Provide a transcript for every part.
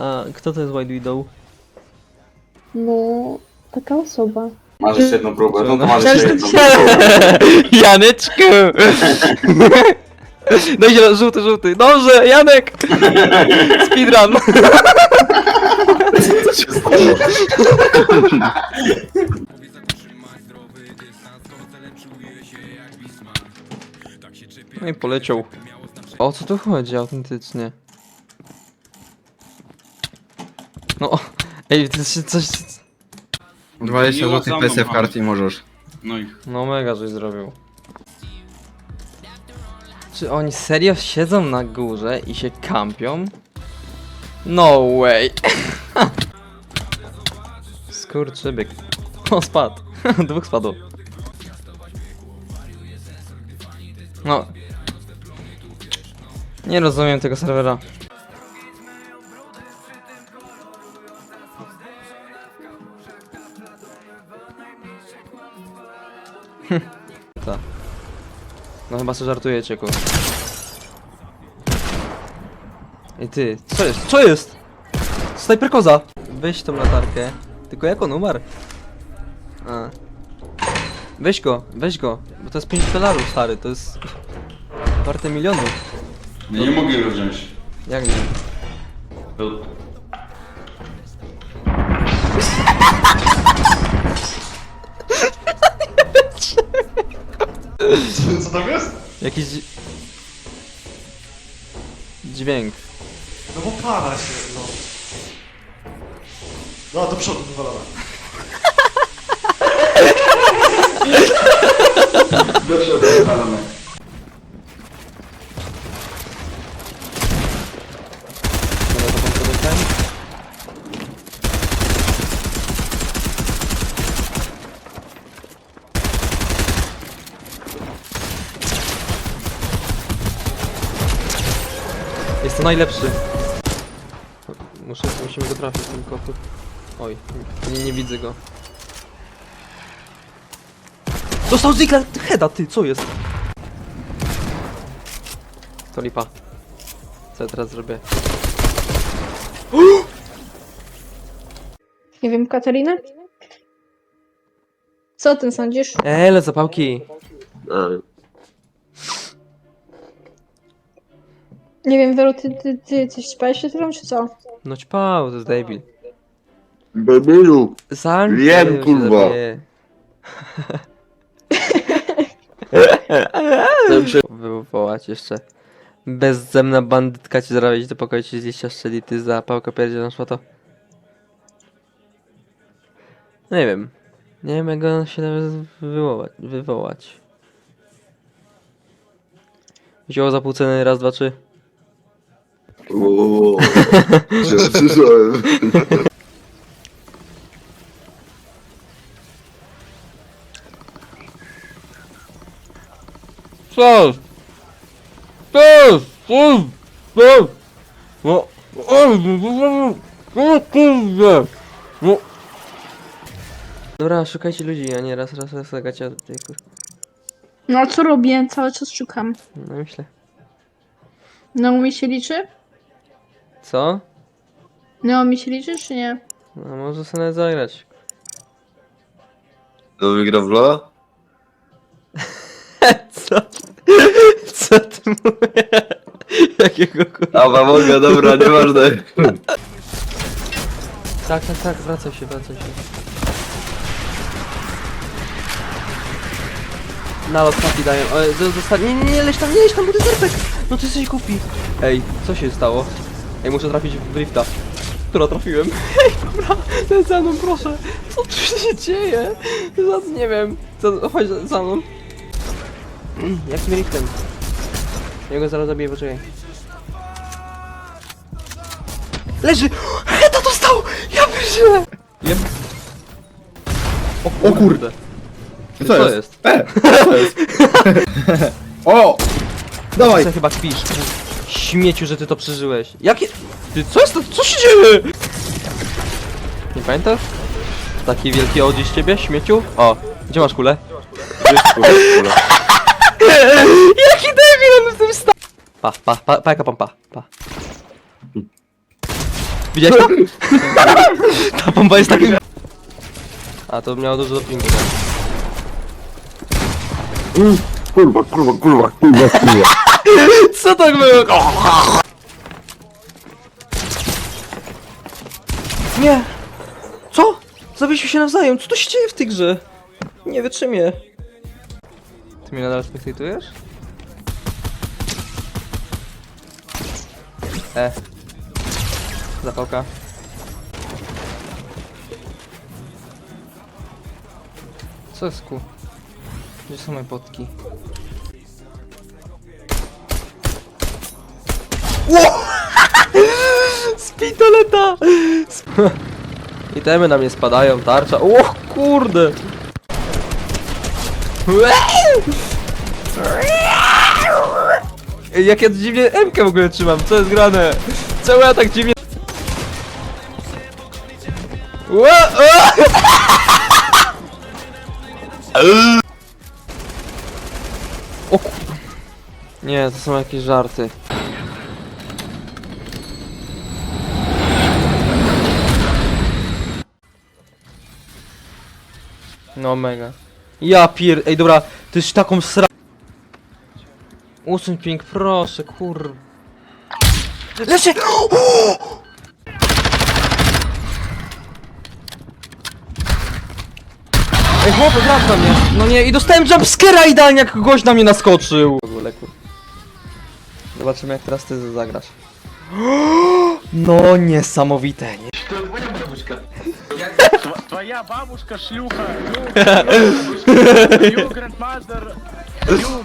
a kto to jest White Widow? No, taka osoba. Masz jeszcze jedną próbę, no to masz jeszcze jedną próbę. Janeczku! No i żółty, żółty. Dobrze, Janek! Speedrun! No i poleciał. O co tu chodzi autentycznie? No, ej, to jest coś... 20 Miło zł mną, karcie i możesz. No i No mega coś zrobił. Czy oni serio siedzą na górze i się kampią? No way! Skurczybyk. O, spadł. Dwóch spadło. No. Nie rozumiem tego serwera. Ta. No chyba sobie żartujecie, kur. Ej ty, co jest? Co jest? Snajper koza! Weź tą latarkę. Tylko jak on umarł? A. Weź go, weź go, bo to jest 5 dolarów stary, to jest warte milionów. nie, nie mogę go wziąć. Jak nie? To... Co tam jest? Jakiś... dzi- Dźwięk. No bo para się, no. No, do przodu wywalona. Do przodu, wywalamy. Dobra, to pan sobie ten. Jest to najlepszy. Muszę, musimy go trafić tylko. tu- Oj, nie, nie widzę go. Dostał Zigla Heada, ty, co jest? To lipa. Co ja teraz zrobię? Nie wiem, Katarina? Co o tym sądzisz? Ele, zapałki. Nie wiem, Wero, ty, ty, ty coś ćpałeś się tym, czy co? No ćpał, to jest debil. Bebilu! Sam Wiem, się kurwa. zabije. Wywołać jeszcze. Bezzemna bandytka cię zarabiać do pokoju ci z liścia strzeli ty za pałkę pierdzie na szmato. Nie wiem. Nie wiem jak go się nawet wywołać. wywołać. Wzięło za pół ceny, raz, dwa, trzy. Ooo, się słyszałem. Co? Co? Co? Co? No. O kurde. No. Dobra, szukajcie ludzi, a nie raz, raz, raz zagacia tutaj kur... No, a co robię? Cały czas szukam. No myślę. No, mi się liczy? Co? No, mi się liczy, czy nie? No może sobie nawet zagrać. To wygra w Lola? Co? Co ty mówisz? Jakiego kurwa? Dobra, mogę, dobra, nieważne. Tak, tak, tak, wracaj się, wracaj się. Nalot taki dają. O, do- dosta- nie, nie, nie, leć tam, nie leć tam, bo to jest RPG. No ty jesteś głupi. Ej, co się stało? Ej, muszę trafić w drifta. Która trafiłem. Ej, dobra, ten za mną, proszę. Co tu się dzieje? Za, nie wiem. Co, chodź za- mną. Jakim driftem? Ja go zaraz zabiję, poczekaj. Leży! Heta dostał! Ja pierdzielę! Jem. O kurde. Co Co jest? jest? E, co jest? O! Dawaj! Ty chyba kpisz. Śmieciu, że ty to przeżyłeś. Jakie... Ty, co jest to? Co się dzieje? Nie pamiętasz? Taki wielki odziś z ciebie, śmieciu? O, gdzie masz kulę? Jaki debil on w tym sta... Pa, pa, pa, pa, jaka pompa, pa. Widziałeś to? Ta bomba jest takim... A, to miało dużo dopingu, tak? Kurwa, kurwa, kurwa, kurwa, kurwa. Co tak było? Nie! Co? Zabiliśmy się nawzajem, co to się dzieje w tej grze? Nie wytrzymię. Ty mnie nadal spektatujesz? E. Zapałka. Co jest ku? Gdzie są moje potki? Z pistoleta! Itemy na mnie spadają, tarcza. O kurde! Jak ja dziwnie MK w ogóle trzymam, co jest grane? Czemu ja tak dziwnie... O! Nie, to są jakieś żarty. No mega. Ja pier... Ej dobra, ty jest taką sra... Usuń ping, proszę, kur... Lecie! Ej chłopie, wraca na mnie. No nie, i dostałem jumpscare'a idealnie jak gość na mnie naskoczył. W ogóle kur... Zobaczymy jak teraz ty zagrasz. No niesamowite, nie? Твоя бабушка шлюха. You grandmother. You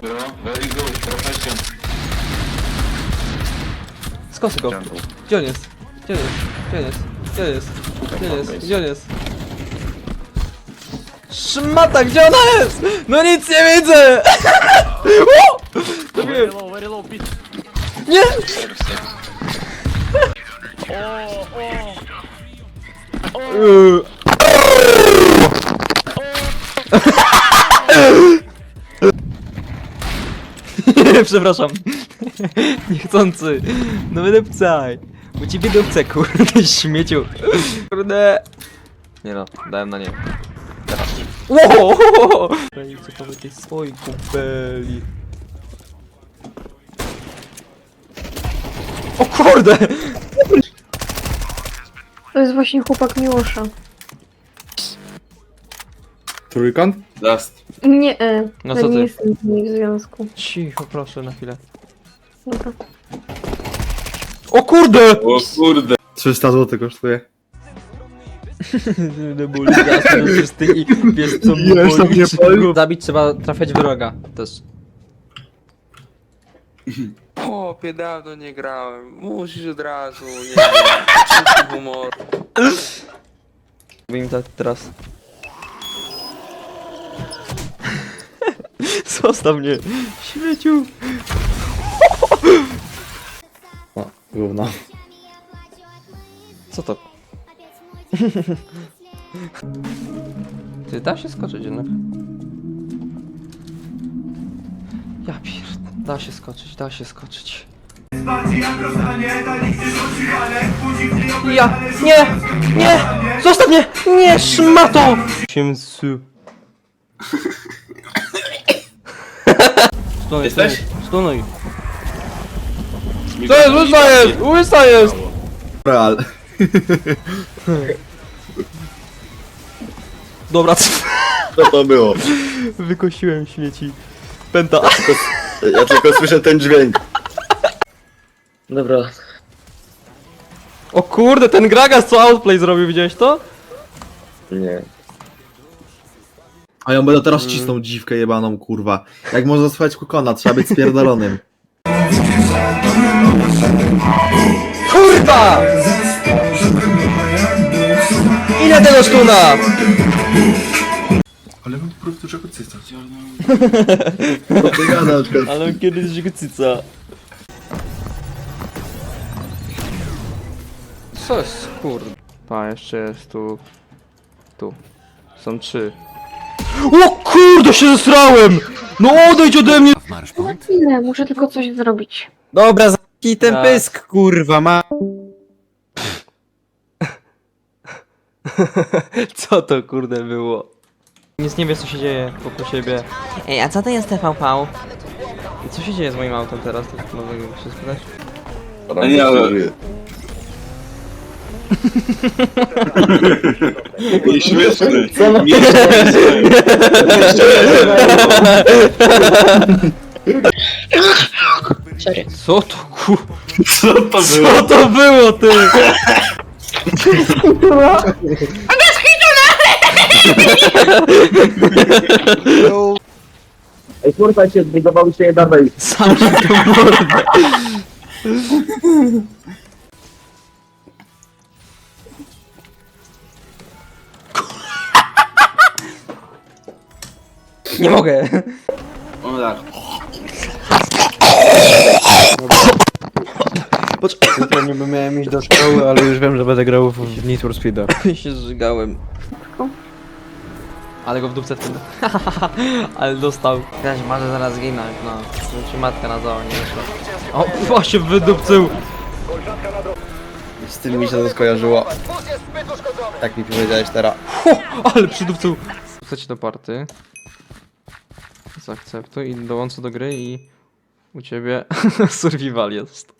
Bro, very good, profession. Skosy go. Gdzie on jest? Gdzie on jest? Gdzie on jest? Gdzie on jest? Gdzie on jest? Gdzie on jest? Szmata, gdzie ona jest? No nic nie widzę! O! very Trafiłem. low, very low pitch. Nie! Oh, oh. Yy. Przepraszam. Niechcący. No będę pcaj. U ciebie dupce, kurde, śmieciu. Kurde. Nie no, dałem na nie. Wow! Co powie tej swojej kupeli. O kurde! To jest właśnie chłopak Miłosza. Trójkąt? Dust. Nie, e, No ja co nie ty? jestem z nimi w związku. Cicho, proszę, na chwilę. Dobra. O kurde! O kurde. 300 zł kosztuje. Nie boli gaz, czysty i wiesz co boli, mnie czego-? Zabić trzeba trafiać wroga też. Chłopie, dawno nie grałem. Musisz od razu, nie wiem, humor. Im tak teraz. Zostaw mnie, śmieciu! O, gówno. Co to? Ty da się skoczyć jednak? Da się skoczyć, da się skoczyć. Ja! Nie! Nie! Zostaw mnie! Nie, szmato! Siemsu. Stunuj, Jesteś? Stunuj. Co jest? Łysa jest! Łysa jest! Real. Dobra, Co to było? wykosiłem śmieci. Penta. Ja tylko słyszę ten dźwięk. Dobra. O kurde, ten Gragas co outplay zrobił, widziałeś to? Nie. A ja będę teraz cisnął dziwkę jebaną, kurwa. Jak można słuchać kukona, trzeba być spierdolonym. Kurwa! Ile tego stuna? Czego cycać. Ja na przykład. Ale kiedyś go cyca. Co jest, kurde? Pa, jeszcze jest tu... Tu. Są trzy. O kurde, się zesrałem! No odejdź ode mnie! Na chwilę, muszę tylko coś zrobić. Dobra, zamknij ten Tak. pysk, kurwa, ma... Co to kurde było? Nic nie wiesz co się dzieje wokół siebie. Ej, a co to jest TVV? I co się dzieje z moim autem teraz? To mogę się spytać? A nie, ale... Nieśmieszny. Sorry. Co to ku... Co to było? Co to było ty? Ej, kurwa się zbudował się jedna wejść. Sam się to mordę. Nie mogę. O tak. Jutro niby miałem iść do szkoły, ale już wiem, że będę grał w Need for Speed'a. się zżygałem. Ale go w dupce wtedy. Ale dostał. Gaś, może zaraz ginąć, no. Żeby ci matka na zoo nie wyszła. O, właśnie wydupcył. Z tym mi się to skojarzyło. Tak mi powiedziałeś teraz. Ho, ale przydupcył. Chcecie do party. Zaakceptuj i dołączę do gry i u ciebie survival jest.